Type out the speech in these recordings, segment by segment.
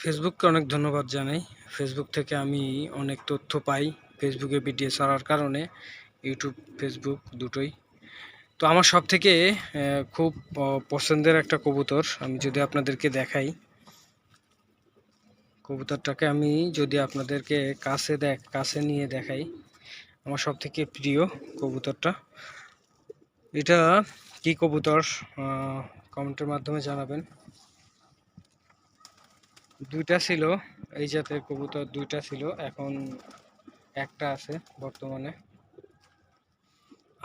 ফেসবুককে অনেক ধন্যবাদ জানাই। ফেসবুক থেকে আমি অনেক তথ্য পাই ফেসবুকে ভিডিও ছাড়ার কারণে ইউটিউব ফেসবুক দুটোই। তো আমার সব থেকে খুব পছন্দের একটা কবুতর আমি যদি আপনাদেরকে দেখাই। কবুতরটাকে আমি যদি আপনাদেরকে কাছে দেখ, কাছে নিয়ে দেখাই, আমার সব থেকে প্রিয় কবুতরটা। এটা কি কবুতর? কমেন্টের মাধ্যমে জানাবেন। দুইটা ছিল, এই জাতের কবুতর দুইটা ছিল, এখন একটা আছে বর্তমানে।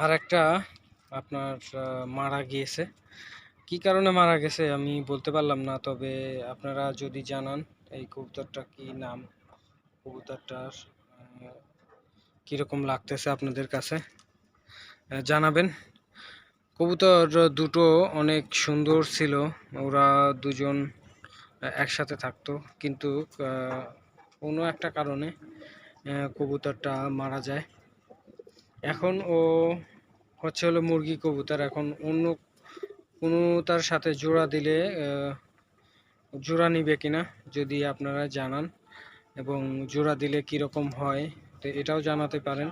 আর একটা আপনার মারা গিয়েছে। কি কারণে মারা গেছে আমি বলতে পারলাম না, তবে আপনারা যদি জানান এই কবুতরটা কি নাম, কবুতরটার কীরকম লাগতেছে আপনাদের কাছে জানাবেন। কবুতর দুটো অনেক সুন্দর ছিল, ওরা দুজন একসাথে থাকতো। কিন্তু কোনো একটা কারণে কবুতরটা মারা যায়। এখন ও হচ্ছে হলো মুরগি কবুতর। এখন অন্য কোনো তার সাথে জোড়া দিলে জোড়া নিবে কিনা যদি আপনারা জানান এবং জোড়া দিলে কীরকম হয়, তো এটাও জানাতে পারেন।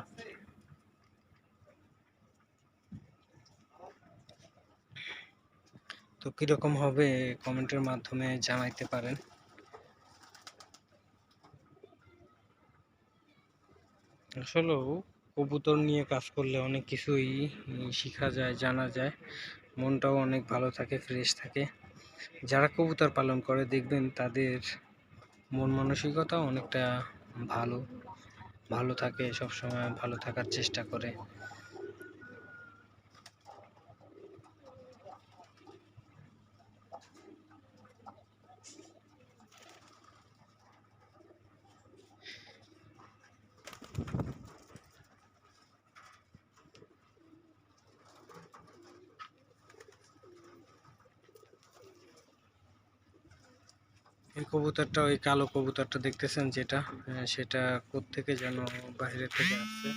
তো কীরকম হবে কমেন্টের মাধ্যমে জানাইতে পারেন? আসলেও কবুতর নিয়ে কাজ করলে অনেক কিছুই শেখা যায়, জানা যায়। মনটাও অনেক ভালো থাকে ফ্রেশ থাকে। যারা কবুতর পালন করে দেখবেন তাদের মন মানসিকতা অনেকটা ভালো। ভালো থাকে সব সময় ভালো থাকার চেষ্টা করে। এই কবুতরটা ওই কালো কবুতরটা দেখতেছেন যেটা? সেটা সেটা কোত্থেকে যেন বাইরে থেকে আসছে?